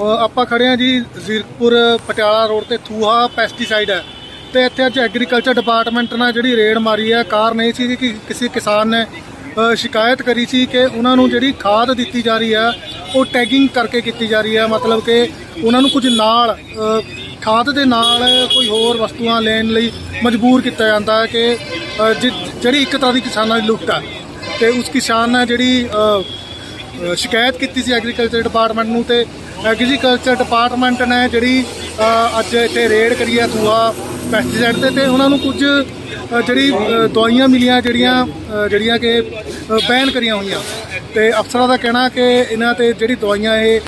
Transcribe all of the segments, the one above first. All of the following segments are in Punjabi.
ਆਪਾਂ ਖੜੇ ਆ ਜੀ ਜ਼ੀਰਕਪੁਰ ਪਟਿਆਲਾ ਰੋਡ ਤੇ ਥੂਹਾ ਪੈਸਟੀਸਾਈਡ ਹੈ। ਤੇ ਇੱਥੇ ਅੱਜ ਐਗਰੀਕਲਚਰ ਡਿਪਾਰਟਮੈਂਟ ਨਾਲ ਜਿਹੜੀ ਰੇਡ ਮਾਰੀ ਹੈ ਕਾਰਨ ਇਹ ਸੀ ਕਿ ਕਿਸੇ ਕਿਸਾਨ ਨੇ ਸ਼ਿਕਾਇਤ ਕਰੀ ਸੀ ਕਿ ਉਹਨਾਂ ਨੂੰ ਜਿਹੜੀ ਖਾਦ ਦਿੱਤੀ ਜਾ ਰਹੀ ਹੈ, ਉਹ ਟੈਗਿੰਗ ਕਰਕੇ ਕੀਤੀ ਜਾ ਰਹੀ ਹੈ। ਮਤਲਬ ਕਿ ਉਹਨਾਂ ਨੂੰ ਕੁਝ ਨਾਲ ਖਾਦ ਦੇ ਨਾਲ ਕੋਈ ਹੋਰ ਵਸਤੂਆਂ ਲੈਣ ਲਈ ਮਜਬੂਰ ਕੀਤਾ ਜਾਂਦਾ ਹੈ ਕਿ ਜਿ- ਜਿਹੜੀ ਇੱਕ ਤਰ੍ਹਾਂ ਦੀ ਕਿਸਾਨਾਂ ਦੀ ਲੁੱਟ ਹੈ। ਤੇ ਉਸ ਕਿਸਾਨ ਨੇ ਜਿਹੜੀ ਸ਼ਿਕਾਇਤ ਕੀਤੀ ਸੀ ਐਗਰੀਕਲਚਰ ਡਿਪਾਰਟਮੈਂਟ ਨੂੰ ਤੇ ਐਗਰੀਕਲਚਰ ਡਿਪਾਰਟਮੈਂਟ ਨੇ ਜਿਹੜੀ ਅੱਜ ਇੱਥੇ ਰੇਡ ਕਰੀ ਹੈ ਥੂਆ ਪੈਸਟੀਸਾਈਡ ਤੇ ਤੇ ਉਹਨਾਂ ਨੂੰ ਕੁਝ ਜਿਹੜੀ ਦਵਾਈਆਂ ਮਿਲੀਆਂ ਜਿਹੜੀਆਂ ਜਿਹੜੀਆਂ ਕਿ ਬੈਨ ਕਰੀਆਂ ਹੋਈਆਂ। ਤੇ ਅਫਸਰਾਂ ਦਾ ਕਹਿਣਾ ਕਿ ਇਹਨਾਂ ਤੇ ਜਿਹੜੀ ਦਵਾਈਆਂ ਇਹ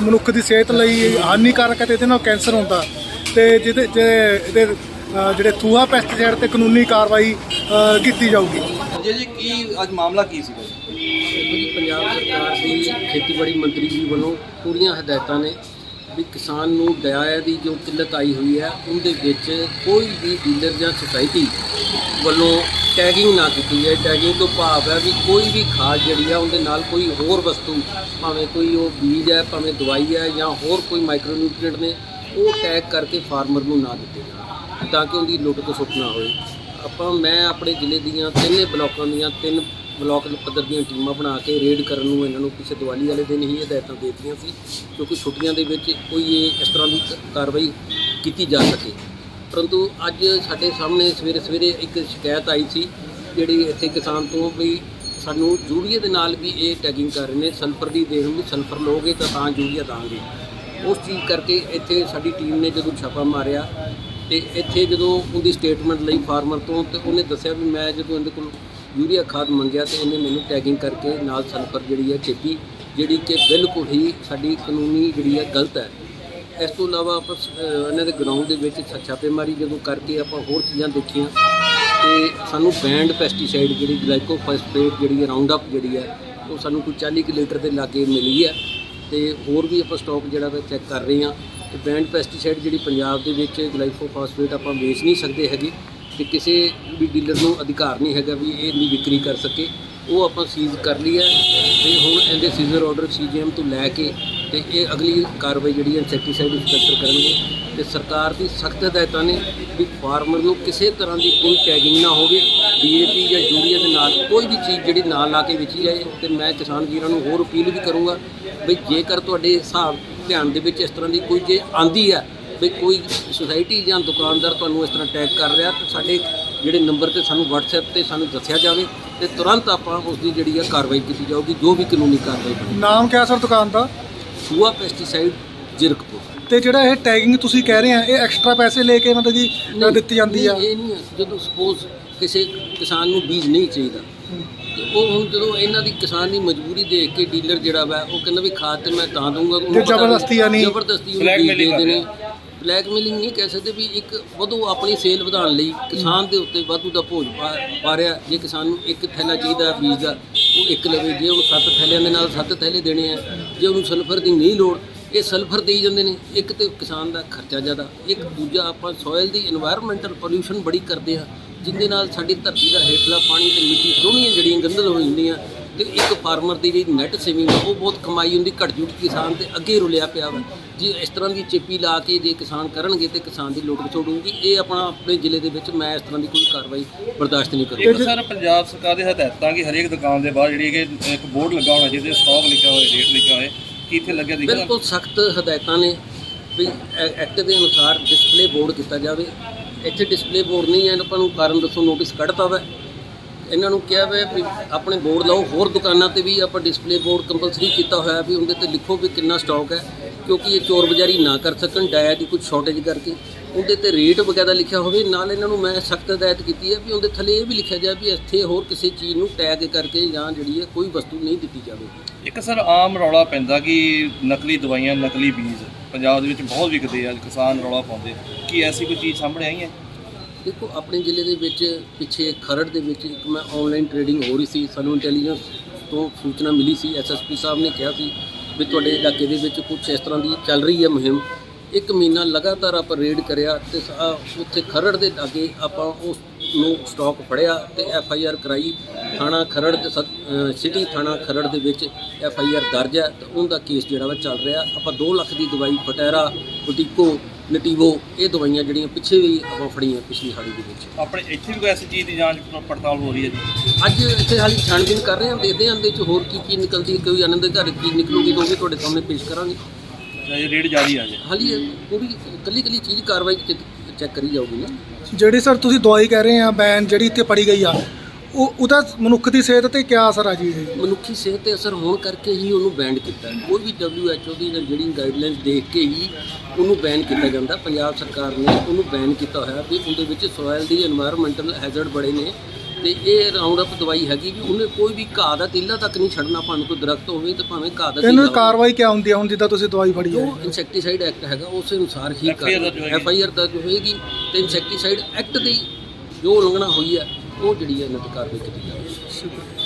ਮਨੁੱਖ ਦੀ ਸਿਹਤ ਲਈ ਹਾਨੀਕਾਰਕ ਹੈ ਤੇ ਇਹਦੇ ਨਾਲ ਕੈਂਸਰ ਹੁੰਦਾ। ਤੇ ਜਿਹਦੇ, ਜੇ- ਇਹਦੇ ਜਿਹੜੇ ਥੂਆ ਪੈਸਟੀਸਾਈਡ ਤੇ ਕਾਨੂੰਨੀ ਕਾਰਵਾਈ ਕੀਤੀ ਜਾਊਗੀ। ਸੰਜੇ ਜੀ ਕੀ ਅੱਜ ਮਾਮਲਾ ਕੀ ਸੀਗਾ? ਜੀ? ਜੀ ਪੰਜਾਬ ਸਰਕਾਰ ਦੀ ਖੇਤੀਬਾੜੀ ਮੰਤਰੀ ਜੀ ਵੱਲੋਂ ਪੂਰੀਆਂ ਹਦਾਇਤਾਂ ਨੇ ਵੀ ਕਿਸਾਨ ਨੂੰ ਡਾਇਆ ਦੀ ਜੋ ਕਿੱਲਤ ਆਈ ਹੋਈ ਹੈ ਉਹਦੇ ਵਿੱਚ ਕੋਈ ਵੀ ਡੀਲਰ ਜਾਂ ਸੁਸਾਇਟੀ ਵੱਲੋਂ ਟੈਗਿੰਗ ਨਾ ਕੀਤੀ ਜਾਏ। ਟੈਗਿੰਗ ਤੋਂ ਭਾਵ ਹੈ ਵੀ ਕੋਈ ਵੀ ਖਾਦ ਜਿਹੜੀ ਆ ਉਹਦੇ ਨਾਲ ਕੋਈ ਹੋਰ ਵਸਤੂ ਭਾਵੇਂ ਕੋਈ ਉਹ ਬੀਜ ਹੈ ਭਾਵੇਂ ਦਵਾਈ ਹੈ ਜਾਂ ਹੋਰ ਕੋਈ ਮਾਈਕਰੋ ਨਿਊਟ੍ਰੀਐਂਟ ਨੇ ਉਹ ਟੈਗ ਕਰਕੇ ਫਾਰਮਰ ਨੂੰ ਨਾ ਦਿੱਤੇ ਜਾਣ ਤਾਂ ਕਿ ਉਹਦੀ ਲੁੱਟ ਤੋਂ ਸੁੱਟ ਨਾ ਹੋਏ। ਆਪਾਂ, ਮੈਂ ਆਪਣੇ ਜ਼ਿਲ੍ਹੇ ਦੀਆਂ ਤਿੰਨੇ ਬਲਾਕਾਂ ਦੀਆਂ ਤਿੰਨ ਬਲਾਕ ਪੱਧਰ ਦੀਆਂ ਟੀਮਾਂ ਬਣਾ ਕੇ ਰੇਡ ਕਰਨ ਨੂੰ ਇਹਨਾਂ ਨੂੰ ਕਿਸੇ ਦੀਵਾਲੀ ਵਾਲੇ ਦਿਨ ਹੀ ਹਦਾਇਤਾਂ ਦੇ ਦਿੱਤੀਆਂ ਸੀ, ਕਿਉਂਕਿ ਛੁੱਟੀਆਂ ਦੇ ਵਿੱਚ ਕੋਈ ਇਹ ਇਸ ਤਰ੍ਹਾਂ ਦੀ ਕ- ਕਾਰਵਾਈ ਕੀਤੀ ਜਾ ਸਕੇ। ਪਰੰਤੂ ਅੱਜ ਸਾਡੇ ਸਾਹਮਣੇ ਸਵੇਰੇ ਸਵੇਰੇ ਇੱਕ ਸ਼ਿਕਾਇਤ ਆਈ ਸੀ, ਜਿਹੜੀ ਇੱਥੇ ਕਿਸਾਨ ਤੋਂ ਵੀ ਸਾਨੂੰ ਯੂਰੀਆ ਦੇ ਨਾਲ ਵੀ ਇਹ ਟੈਗਿੰਗ ਕਰ ਰਹੇ ਨੇ ਸਲਫਰ ਦੀ ਦੇਣ ਵੀ ਸਲਫਰ ਲਓਗੇ ਤਾਂ ਤਾਂ ਯੂਰੀਆ ਦਾਂਗੇ। ਉਸ ਚੀਜ਼ ਕਰਕੇ ਇੱਥੇ ਸਾਡੀ ਟੀਮ ਨੇ ਜਦੋਂ ਛਾਪਾ ਮਾਰਿਆ ਤੇ ਇੱਥੇ ਜਦੋਂ ਉਹਦੀ ਸਟੇਟਮੈਂਟ ਲਈ ਫਾਰਮਰ ਤੋਂ ਤੇ ਉਹਨੇ ਦੱਸਿਆ ਵੀ ਮੈਂ ਜਦੋਂ ਇਹਦੇ ਕੋਲ ਯੂਰੀਆ ਖਾਦ ਮੰਗਿਆ ਤੇ ਇਹਨੇ ਮੈਨੂੰ ਟੈਗਿੰਗ ਕਰਕੇ ਨਾਲ ਸਲਫਰ ਜਿਹੜੀ ਹੈ ਚੇਪੀ ਜਿਹੜੀ ਕਿ ਬਿਲਕੁਲ ਹੀ ਸਾਡੀ ਕਾਨੂੰਨੀ ਜਿਹੜੀ ਹੈ ਗਲਤ ਹੈ। ਇਸ ਤੋਂ ਇਲਾਵਾ ਆਪਾਂ ਇਹਨਾਂ ਦੇ ਗਰਾਊਂਡ ਦੇ ਵਿੱਚ ਛਾਪੇਮਾਰੀ ਜਦੋਂ ਕਰਕੇ ਆਪਾਂ ਹੋਰ ਚੀਜ਼ਾਂ ਦੇਖੀਆਂ ਤੇ ਸਾਨੂੰ ਬੈਂਡ ਪੈਸਟੀਸਾਈਡ ਜਿਹੜੀ ਗਲਾਈਕੋਫਾਸਫੇਟ ਜਿਹੜੀ ਰਾਉਂਡ ਅਪ ਜਿਹੜੀ ਹੈ, ਉਹ ਸਾਨੂੰ ਕੋਈ 40 ਕੁ ਲੀਟਰ ਦੇ ਲਾਗੇ ਮਿਲੀ ਹੈ ਤੇ ਹੋਰ ਵੀ ਆਪਾਂ ਸਟਾਕ ਜਿਹੜਾ ਦਾ ਚੈੱਕ ਕਰ ਰਹੇ ਹਾਂ। ਤੇ ਬੈਂਡ ਪੈਸਟੀਸਾਈਡ ਜਿਹੜੀ ਪੰਜਾਬ ਦੇ ਵਿੱਚ ਗਲਾਈਕੋਫਾਸਫੇਟ ਆਪਾਂ ਵੇਚ ਨਹੀਂ ਸਕਦੇ ਹੈਗੇ ਤੇ ਕਿਸੇ ਵੀ ਡੀਲਰ ਨੂੰ ਅਧਿਕਾਰ ਨਹੀਂ ਹੈਗਾ ਵੀ ਇਹ ਨਹੀਂ ਵਿਕਰੀ ਕਰ ਸਕੇ। ਉਹ ਆਪਾਂ ਸੀਜ਼ ਕਰ ਲਈ ਹੈ ਤੇ ਹੁਣ ਇਹਦੇ ਸੀਜ਼ਰ ਆਰਡਰ ਸੀਜੀਐਮ ਤੋਂ ਲੈ ਕੇ ਤੇ ਇਹ ਅਗਲੀ ਕਾਰਵਾਈ ਜਿਹੜੀ ਹੈ ਇਨਸੈਕਟੀਸਾਈਡ ਇੰਸਪੈਕਟਰ ਕਰਨਗੇ ਤੇ ਸਰਕਾਰ ਦੀ ਸਖਤ ਹਦਾਇਤਾਂ ਨੇ ਵੀ ਫਾਰਮਰ ਨੂੰ ਕਿਸੇ ਤਰ੍ਹਾਂ ਦੀ ਕੋਈ ਟੈਗਿੰਗ ਨਾ ਹੋਵੇ ਡੀਏਪੀ ਜਾਂ ਯੂਰੀਆ ਦੇ ਨਾਲ ਕੋਈ ਵੀ ਚੀਜ਼ ਜਿਹੜੀ ਨਾਲ ਲਾ ਕੇ ਵੇਚੀ ਜਾਏ ਤੇ ਮੈਂ ਕਿਸਾਨ ਵੀਰਾਂ ਨੂੰ ਹੋਰ ਅਪੀਲ ਵੀ ਕਰੂੰਗਾ ਵੀ ਜੇਕਰ ਤੁਹਾਡੇ ਹਿਸਾਬ ਧਿਆਨ ਦੇ ਵਿੱਚ ਇਸ ਤਰ੍ਹਾਂ ਦੀ ਕੋਈ ਜੇ ਆਂਦੀ ਹੈ ਵੀ ਕੋਈ ਸੁਸਾਇਟੀ ਜਾਂ ਦੁਕਾਨਦਾਰ ਤੁਹਾਨੂੰ ਇਸ ਤਰ੍ਹਾਂ ਟੈਗ ਕਰ ਰਿਹਾ ਤਾਂ ਸਾਡੇ ਜਿਹੜੇ ਨੰਬਰ ਤੇ ਸਾਨੂੰ WhatsApp ਤੇ ਸਾਨੂੰ ਦੱਸਿਆ ਜਾਵੇ ਤੇ ਤੁਰੰਤ ਆਪਾਂ ਉਸ ਦੀ ਜਿਹੜੀ ਹੈ ਕਾਰਵਾਈ ਕੀਤੀ ਜਾਊਗੀ ਜੋ ਵੀ ਕਾਨੂੰਨੀ ਕਾਰਵਾਈ ਬਣੇ। ਨਾਮ ਕਿਆ ਸਰ ਦੁਕਾਨ ਦਾ? ਸੂਆ ਪੈਸਟੀਸਾਈਡ ਜਿਰਕਪੁਰ। ਤੇ ਜਿਹੜਾ ਇਹ ਟੈਗਿੰਗ ਤੁਸੀਂ ਕਹਿ ਰਹੇ ਆ ਇਹ ਐਕਸਟਰਾ ਪੈਸੇ ਲੈ ਕੇ ਮਤਲਬ ਅ, ਦਿੱਤੀ ਜਾਂਦੀ ਆ? ਇਹ ਨਹੀਂ। ਜਦੋਂ ਸਪੋਜ਼ ਕਿਸੇ ਕਿਸਾਨ ਨੂੰ ਬੀਜ ਨਹੀਂ ਚਾਹੀਦਾ ਤੇ ਉਹ ਹੁਣ ਜਦੋਂ ਇਹਨਾਂ ਦੀ ਕਿਸਾਨ ਦੀ ਮਜਬੂਰੀ ਦੇਖ ਕੇ ਡੀਲਰ ਜਿਹੜਾ ਵਾ ਉਹ ਕਹਿੰਦਾ ਵੀ ਖਾਦ ਤੇ ਮੈਂ ਤਾਂ ਦਊਂਗਾ ਉਹਨੂੰ ਜ਼ਬਰਦਸਤੀ ਆ ਨਹੀਂ। ਜ਼ਬਰਦਸਤੀ ਉਹਨੂੰ ਬੀਜ ਦੇ ਨੇ ਬਲੈਕਮੇਲਿੰਗ ਨਹੀਂ ਕਹਿ ਸਕਦੇ ਵੀ ਇੱਕ ਵਧੂ ਆਪਣੀ ਸੇਲ ਵਧਾਉਣ ਲਈ ਕਿਸਾਨ ਦੇ ਉੱਤੇ ਵਾਧੂ ਦਾ ਭੋਜ ਪਾ- ਪਾ ਰਿਹਾ ਜੇ ਕਿਸਾਨ ਨੂੰ ਇੱਕ ਥੈਲਾ ਚਾਹੀਦਾ ਬੀਜ ਦਾ ਉਹ ਇੱਕ ਲਵੇ ਜੇ ਉਹਨੂੰ ਸੱਤ ਥੈਲਿਆਂ ਦੇ ਨਾਲ ਸੱਤ ਥੈਲੇ ਦੇਣੇ ਆ ਜੇ ਉਹਨੂੰ ਸਲਫਰ ਦੀ ਨਹੀਂ ਲੋੜ ਇਹ ਸਲਫਰ ਦੇਈ ਜਾਂਦੇ ਨੇ। ਇੱਕ ਤੇ ਕਿਸਾਨ ਦਾ ਖਰਚਾ ਜ਼ਿਆਦਾ ਇੱਕ ਦੂਜਾ ਆਪਾਂ ਸੋਇਲ ਦੀ এনवायरमेंटਲ ਪੋਲਿਊਸ਼ਨ ਬੜੀ ਕਰਦੇ ਆ। ਜਿੰਦੇ ਨਾਲ ਸਾਡੀ ਧਰਤੀ ਦਾ ਹੇਠਲਾ ਪਾਣੀ ਤੇ ਮਿੱਟੀ ਦੋਨੀਆਂ ਜਿਹੜੀਆਂ ਗੰਦਲ ਹੋ ਜਾਂਦੀਆਂ ਤੇ ਇੱਕ ਫਾਰਮਰ ਦੀ ਜਿਹੜੀ ਨੈਟ ਸੇਵਿੰਗ ਉਹ ਬਹੁਤ ਕਮਾਈ ਹੁੰਦੀ ਘਟ ਜੂਗੀ ਕਿਸਾਨ ਤੇ ਅੱਗੇ ਰੁਲਿਆ ਪਿਆ ਵਾ। ਜੇ ਇਸ ਤਰ੍ਹਾਂ ਦੀ ਚੇਪੀ ਲਾ ਕੇ ਜੇ ਕਿਸਾਨ ਕਰਨਗੇ ਤੇ ਕਿਸਾਨ ਦੀ ਲੁੱਟ ਛੋੜੂਗੀ ਇਹ ਆਪਣਾ ਆਪਣੇ ਜ਼ਿਲ੍ਹੇ ਦੇ ਵਿੱਚ ਮੈਂ ਇਸ ਤਰ੍ਹਾਂ ਦੀ ਕੋਈ ਕਾਰਵਾਈ ਬਰਦਾਸ਼ਤ ਨਹੀਂ ਕਰੂੰਗਾ ਸਰ ਪੰਜਾਬ ਸਰਕਾਰ ਦੇ ਹਦਾਇਤਾਂ ਕਿ ਹਰੇਕ ਦੁਕਾਨ ਦੇ ਬਾਹਰ ਜਿਹੜੀ ਕਿ ਇੱਕ ਬੋਰਡ ਲੱਗਾ ਹੋਣਾ ਜਿਹਦੇ ਸਟਾਕ ਲਿਖਿਆ ਹੋਵੇ ਰੇਟ ਲਿਖਿਆ ਹੋਵੇ ਕੀ ਇੱਥੇ ਲੱਗਿਆ ਦਿਖਦਾ? ਬਿਲਕੁਲ ਸਖਤ ਹਦਾਇਤਾਂ ਨੇ ਵੀ ਐਕਟ ਦੇ ਅਨੁਸਾਰ ਡਿਸਪਲੇ ਬੋਰਡ ਕੀਤਾ ਜਾਵੇ। ਇੱਥੇ ਡਿਸਪਲੇ ਬੋਰਡ ਨਹੀਂ ਹੈ, ਆਪਾਂ ਨੂੰ ਕਾਰਨ ਦੱਸੋ ਨੋਟਿਸ ਕੱਢਤਾ ਵਾ। ਇਹਨਾਂ ਨੂੰ ਕਿਹਾ ਵਾ ਵੀ ਆਪਣੇ ਬੋਰਡ ਲਾਓ, ਹੋਰ ਦੁਕਾਨਾਂ ਤੇ ਵੀ ਆਪਾਂ ਡਿਸਪਲੇ ਬੋਰਡ ਕੰਪਲਸਰੀ ਕੀਤਾ ਹੋਇਆ ਵੀ ਉਹਦੇ ਤੇ ਲਿਖੋ ਵੀ ਕਿੰਨਾ ਸਟਾਕ ਹੈ, ਕਿਉਂਕਿ ਇਹ ਚੋਰ ਬਜ਼ਾਰੀ ਨਾ ਕਰ ਸਕਣ ਡਾਇਆ ਦੀ ਕੁਝ ਸ਼ਾਰਟੇਜ ਕਰਕੇ। ਉਹਦੇ ਤੇ ਰੇਟ ਵਗੈਰਾ ਲਿਖਿਆ ਹੋਵੇ ਨਾਲ ਇਹਨਾਂ ਨੂੰ ਮੈਂ ਸਖਤ ਹਦਾਇਤ ਕੀਤੀ ਹੈ ਵੀ ਉਹਦੇ ਥੱਲੇ ਇਹ ਵੀ ਲਿਖਿਆ ਜਾਵੇ ਵੀ ਇੱਥੇ ਹੋਰ ਕਿਸੇ ਚੀਜ਼ ਨੂੰ ਟੈਗ ਕਰਕੇ ਜਾਂ ਜਿਹੜੀ ਹੈ ਕੋਈ ਵਸਤੂ ਨਹੀਂ ਦਿੱਤੀ ਜਾਵੇ। ਇੱਕ ਸਰ ਆਮ ਰੌਲਾ ਪੈਂਦਾ ਕਿ ਨਕਲੀ ਦਵਾਈਆਂ ਨਕਲੀ ਬੀਜ ਪੰਜਾਬ ਦੇ ਵਿੱਚ ਬਹੁਤ ਵਿਕਦੇ ਆ ਕਿਸਾਨ ਰੌਲਾ ਪਾਉਂਦੇ ਕੀ ਐਸੀ ਕੋਈ ਚੀਜ਼ ਸਾਹਮਣੇ ਆਈ ਹੈ? ਦੇਖੋ ਆਪਣੇ ਜ਼ਿਲ੍ਹੇ ਦੇ ਵਿੱਚ ਪਿੱਛੇ ਖਰੜ ਦੇ ਵਿੱਚ ਇੱਕ ਮੈਂ ਆਨਲਾਈਨ ਟ੍ਰੇਡਿੰਗ ਹੋ ਰਹੀ ਸੀ ਸਾਨੂੰ ਇੰਟੈਲੀਜੈਂਸ ਤੋਂ ਸੂਚਨਾ ਮਿਲੀ ਸੀ ਐਸਐਸਪੀ ਸਾਹਿਬ ਨੇ ਕਿਹਾ ਸੀ ਵੀ ਤੁਹਾਡੇ ਇਲਾਕੇ ਦੇ ਵਿੱਚ ਕੁਝ ਇਸ ਤਰ੍ਹਾਂ ਦੀ ਚੱਲ ਰਹੀ ਹੈ ਮੁਹਿੰਮ। ਇੱਕ ਮਹੀਨਾ ਲਗਾਤਾਰ ਆਪਾਂ ਰੇਡ ਕਰਿਆ ਤੇ ਸ- ਉੱਥੇ ਖਰੜ ਦੇ ਲਾਗੇ ਆਪਾਂ ਉਸ ਨੂੰ ਸਟਾਕ ਫੜਿਆ ਤੇ ਐਫ ਆਈ ਆਰ ਕਰਾਈ। ਥਾਣਾ ਖਰੜ ਦੇ ਸਤ- ਸਿਟੀ ਥਾਣਾ ਖਰੜ ਦੇ ਵਿੱਚ ਐਫ ਆਈ ਆਰ ਦਰਜ ਹੈ ਤੇ ਉਹਦਾ ਕੇਸ ਜਿਹੜਾ ਵਾ ਚੱਲ ਰਿਹਾ। ਆਪਾਂ 2 ਲੱਖ ਦੀ ਦਵਾਈ ਫਟੈਰਾ ਬੁਟੀਕੋ ਨਟੀਵੋ ਇਹ ਦਵਾਈਆਂ ਜਿਹੜੀਆਂ ਪਿੱਛੇ ਵੀ ਆਪਾਂ ਫੜੀਆਂ ਪਿਛਲੀ ਹਾੜੀ ਦੇ ਵਿੱਚ। ਆਪਣੇ ਇੱਥੇ ਵੀ ਕੋਈ ਐਸੀ ਚੀਜ਼ ਦੀ ਜਾਂਚ ਪੜਤਾਲ ਹੋ ਰਹੀ ਹੈ ਜੀ? ਅੱਜ ਇੱਥੇ ਹਾਲੀ ਛਾਣਬੀਨ ਕਰ ਰਹੇ ਹਾਂ ਦੇਖਦੇ ਹਾਂ ਇਹਦੇ ਵਿੱਚ ਹੋਰ ਕੀ ਕੀ ਨਿਕਲਦੀ ਹੈ ਕੋਈ ਆਨੰਦ ਦੇ ਘਰ ਕੀ ਨਿਕਲੂਗੀ ਤਾਂ ਉਹ ਵੀ ਤੁਹਾਡੇ ਸਾਹਮਣੇ ਪੇਸ਼ ਕਰਾਂਗੇ। ਹਾਲੀ ਉਹ ਵੀ ਕੱਲੀ ਕੱਲੀ ਚੀਜ਼ ਕਾਰਵਾਈ ਚੈੱਕ ਕਰੀ ਜਾਊਗੀ ਜਿਹੜੀ ਸਰ ਤੁਸੀਂ ਦਵਾਈ ਕਹਿ ਰਹੇ ਆ ਬੈਨ ਜਿਹੜੀ ਇੱਥੇ ਪੜੀ ਗਈ ਆ ਉਹ ਉਹਦਾ ਮਨੁੱਖ ਦੀ ਸਿਹਤ ਤੇ ਕੀ ਅਸਰ ਆ ਜੀ ਮਨੁੱਖੀ ਸਿਹਤ ਤੇ ਅਸਰ ਹੋਣ ਕਰਕੇ ਹੀ ਉਹਨੂੰ ਬੈਨ ਕੀਤਾ। ਹੈ। ਕੋਈ ਵੀ WHO ਦੀ ਜਿਹੜੀ ਗਾਈਡਲਾਈਨਸ ਦੇਖ ਕੇ ਹੀ ਉਹਨੂੰ ਬੈਨ ਕੀਤਾ ਜਾਂਦਾ ਪੰਜਾਬ ਸਰਕਾਰ ਨੇ ਉਹਨੂੰ ਬੈਨ ਕੀਤਾ ਹੋਇਆ ਵੀ ਉਹਦੇ ਵਿੱਚ ਸੋਇਲ ਦੀ এনवायरमेंटਲ ਹੈਜ਼ਰਡ ਬੜੇ ਨੇ। ਤੇ ਇਹ ਰਾਉਂਡ ਅਪ ਦਵਾਈ ਹੈਗੀ ਵੀ ਉਹਨੇ ਕੋਈ ਵੀ ਘਾਹ ਦਾ ਤੀਲਾ ਤੱਕ ਨਹੀਂ ਛੱਡਣਾ ਭਾਵੇਂ ਕੋਈ ਦਰਖਤ ਹੋਵੇ ਤੇ ਭਾਵੇਂ ਘਾਹ ਦਾ ਇਹਨਾਂ ਤੀਲਾ ਕਾਰਵਾਈ ਕੀ ਹੁੰਦੀ ਆ ਹੁਣ ਜਿੱਦਾਂ ਤੁਸੀਂ ਦਵਾਈ ਫੜੀ ਜੋ ਹੈ ਇਨਸੈਕਟੀਸਾਈਡ ਐਕਟ ਹੈਗਾ ਉਸ ਅਨੁਸਾਰ ਹੀ ਹੋਏਗੀ। ਐਫ ਆਈ ਆਰ ਦਰਜ ਹੋਏਗੀ ਤੇ ਇਨਸੈਕਟੀਸਾਈਡ ਐਕਟ ਦੀ ਜੋ ਉਲੰਘਣਾ ਹੋਈ ਹੈ ਉਹ ਜਿਹੜੀ ਹੈ ਇਹਨਾਂ ਤੇ ਕਾਰਵਾਈ ਕੀਤੀ ਜਾਵੇਗੀ। ਸ਼ੁਕਰੀਆ।